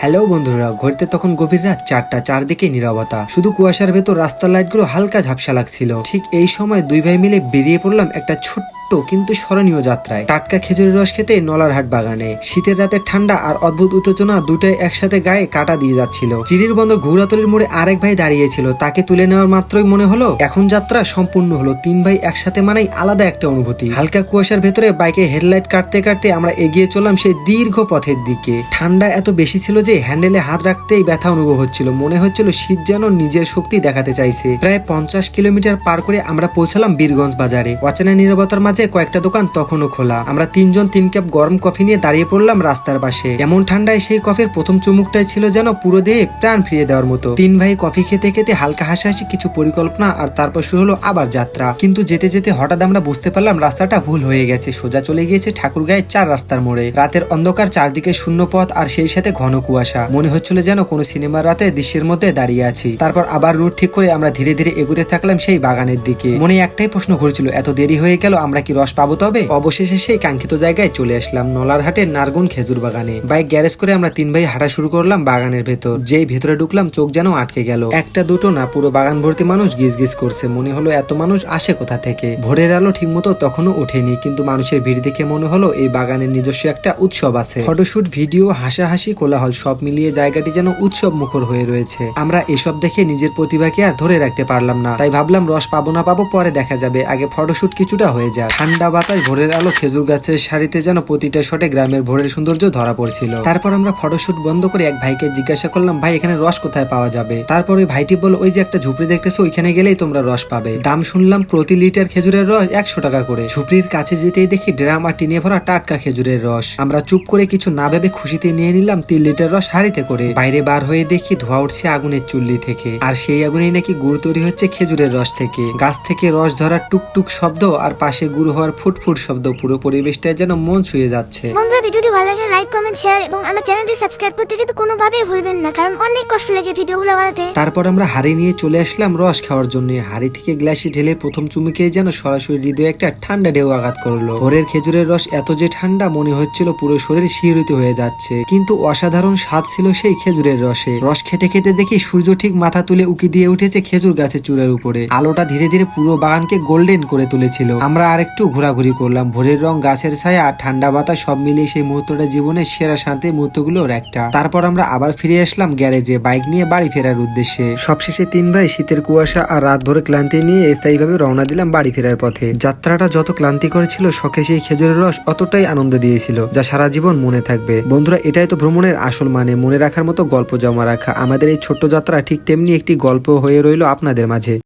Hello বন্ধুরা ঘুরতে তখন গভীর রাত চারটা চারদিকে নিরবতা। শুধু কুয়াশার ভেতর রাস্তার লাইটগুলো হালকা ঝাপসা লাগছিল। ঠিক এই সময় দুই ভাই মিলে বেরিয়ে পড়লাম একটা ছোট্ট কিন্তু স্মরণীয় যাত্রায়। টাটকা খেজুরের রস খেতে নলারহাট বাগানে। শীতের রাতে ঠান্ডা আর অদ্ভুত উত্তেজনা দুটাই একসাথে গায়ে কাটা দিয়ে যাচ্ছিল। চিরির বন্ধ ঘুরাতলির মোড়ে আরেক ভাই দাঁড়িয়েছিল। তাকে তুলে নেওয়ার মাত্রই মনে হলো, এখন যাত্রা সম্পূর্ণ হলো। তিন ভাই একসাথে মানেই আলাদা একটা অনুভূতি। হালকা কুয়াশার ভেতরে বাইকে হেডলাইট কাটতে কাটতে আমরা এগিয়ে চললাম সেই দীর্ঘ পথের দিকে। ঠান্ডা এত বেশি ছিল যে হ্যান্ডেলে হাত রাখতেই ব্যথা অনুভব হচ্ছিল। মনে হচ্ছিল শীত যেন নিজের শক্তি দেখাতে চাইছে। প্রায় পঞ্চাশ কিলোমিটার পার করে আমরা পৌঁছালাম বীরগঞ্জ বাজারে। অচেনা নিরবতার মাঝে কয়েকটা দোকান তখনও খোলা। আমরা তিনজন তিন কাপ গরম কফি নিয়ে দাঁড়িয়ে পড়লাম রাস্তার পাশে। এমন ঠান্ডায় সেই কফির প্রথম চুমুকটাই ছিল যেন পুরো দেহে প্রাণ ফিরিয়ে দেওয়ার মতো। তিন ভাই কফি খেতে খেতে হালকা হাসাহাসি কিছু পরিকল্পনা আর তারপর শুরু হলো আবার যাত্রা। কিন্তু যেতে যেতে হঠাৎ আমরা বুঝতে পারলাম রাস্তাটা ভুল হয়ে গেছে। সোজা চলে গিয়েছে ঠাকুরগাঁয়ের চার রাস্তার মোড়ে। রাতের অন্ধকার চারদিকে শূন্য পথ আর সেই সাথে ঘন কুয়াশা। মনে হচ্ছিল যেন কোনো সিনেমার রাতে দৃশ্যের মধ্যে দাঁড়িয়ে আছি। তারপর আবার রুট ঠিক করে আমরা ধীরে ধীরে এগুতে থাকলাম সেই বাগানের দিকে। মনে একটাই প্রশ্ন ঘুরছিল, এত দেরি হয়ে গেল, আমরা কি রস পাবো তবে? অবশেষে সেই কাঙ্ক্ষিত জায়গায় চলে আসলাম নলারহাটের নারগুন খেজুর বাগানে। বাইক গ্যারেজ করে আমরা তিন ভাই হাঁটা শুরু করলাম বাগানের ভেতর। যেই ভেতরে ঢুকলাম, চোখ যেন আটকে গেল। একটা দুটো না, পুরো বাগান ভর্তি মানুষ গিজ গিজ করছে। মনে হলো এত মানুষ আসে কোথা থেকে? ভোরের আলো ঠিকমতো তখনও ওঠেনি, কিন্তু মানুষের ভিড় দেখে মনে হলো এই বাগানের নিজস্ব একটা উৎসব আছে। ফটোশুট, ভিডিও, হাসাহাসি, কোলাহল সব মিলিয়ে জায়গাটি যেন উৎসব মুখর হয়ে রয়েছে। আমরা এসব দেখে নিজের প্রতিভাকে আর ধরে রাখতে পারলাম না। তাই ভাবলাম রস পাবো না পাবো পরে দেখা যাবে। আগে ফটোশুট কিছুটা হয়ে যায় ঠান্ডা বাতাস, ভোরের আলো, খেজুর গাছের সারিতে যেন প্রতিটা শটে গ্রামের ভোরের সৌন্দর্য ধরা পড়ছিল। তারপর আমরা ফটোশুট বন্ধ করে এক ভাইকে জিজ্ঞাসা করলাম, ভাই, এখানে রস কোথায় পাওয়া যাবে? তারপর ওই ভাইটি বলল, ওই যে একটা ঝুপড়ি দেখতেছো, ওইখানে গেলেই তোমরা রস পাবে। দাম শুনলাম, প্রতি লিটার খেজুরের রস একশো টাকা করে। ঝুপড়ির কাছে যেতেই দেখি ড্রাম আর টিনে ভরা টাটকা খেজুরের রস। আমরা চুপ করে কিছু না ভেবে খুশিতে নিয়ে নিলাম তিন লিটার রস হাড়িতে করে। বাইরে বার হয়ে দেখি ধোয়া উঠছে আগুনের চুল্লি থেকে। আর সেই আগুনেই নাকি গুড় তৈরি হচ্ছে খেজুরের রস থেকে। গাছ থেকে রস ধরার টুকটুক শব্দ আর পাশে গুড় হওয়ার ফুটফুট শব্দ পুরো পরিবেশটা যেন মন ছুঁয়ে যাচ্ছে। বন্ধুরা ভিডিওটি ভালো লাগে লাইক কমেন্ট শেয়ার এবং আমার চ্যানেলটি সাবস্ক্রাইব করতে কিন্তু কোনোভাবেই ভুলবেন না কারণ অনেক কষ্ট লাগে ভিডিওগুলো বানাতে। তারপর আমরা হাড়ি নিয়ে চলে আসলাম রস খাওয়ার জন্য। হাড়ি থেকে গ্লাসে ঢেলে প্রথম চুমুকে যেন সরাসরি হৃদয়ে একটা ঠান্ডা ঢেউ আঘাত করল। ভোরের খেজুরের রস এত যে ঠান্ডা মনে হচ্ছিল পুরো শরীর শিহরিত হয়ে যাচ্ছে। কিন্তু অসাধারণ স্বাদ ছিল সেই খেজুরের রসে। রস খেতে খেতে দেখি সূর্য ঠিক মাথা তুলে উকি দিয়ে উঠেছে খেজুর গাছের চূড়ার উপরে। আলোটা ধীরে ধীরে পুরো বাগানকে গোল্ডেন করে তুলেছিল। আমরা আরেকটু ঘোরাঘুরি করলাম। ভোরের রং, গাছের ছায়া আর ঠান্ডা বাতাস সব মিলিয়ে সেই মুহূর্তটা জীবনের সেরা শান্তির মুহূর্তগুলোর একটা। তারপর আমরা আবার ফিরে আসলাম গ্যারেজে বাইক নিয়ে বাড়ি ফেরার উদ্দেশ্যে। সবশেষে তিন ভাই শীতের কুয়াশা আর রাত ভরে ক্লান্তি নিয়ে স্থায়ীভাবে রওনা দিলাম বাড়ি ফেরার পথে। যাত্রাটা যত ক্লান্তিকর ছিল শখে সেই খেজুরের রস অতটাই আনন্দ দিয়েছিল, যা সারা জীবন মনে থাকবে। বন্ধুরা, এটাই তো ভ্রমণের আসল মানে মনে রাখার মতো গল্প জমা রাখা। আমাদের এই ছোট্ট যাত্রা ঠিক তেমনি একটি গল্প হয়ে রইল আপনাদের মাঝে।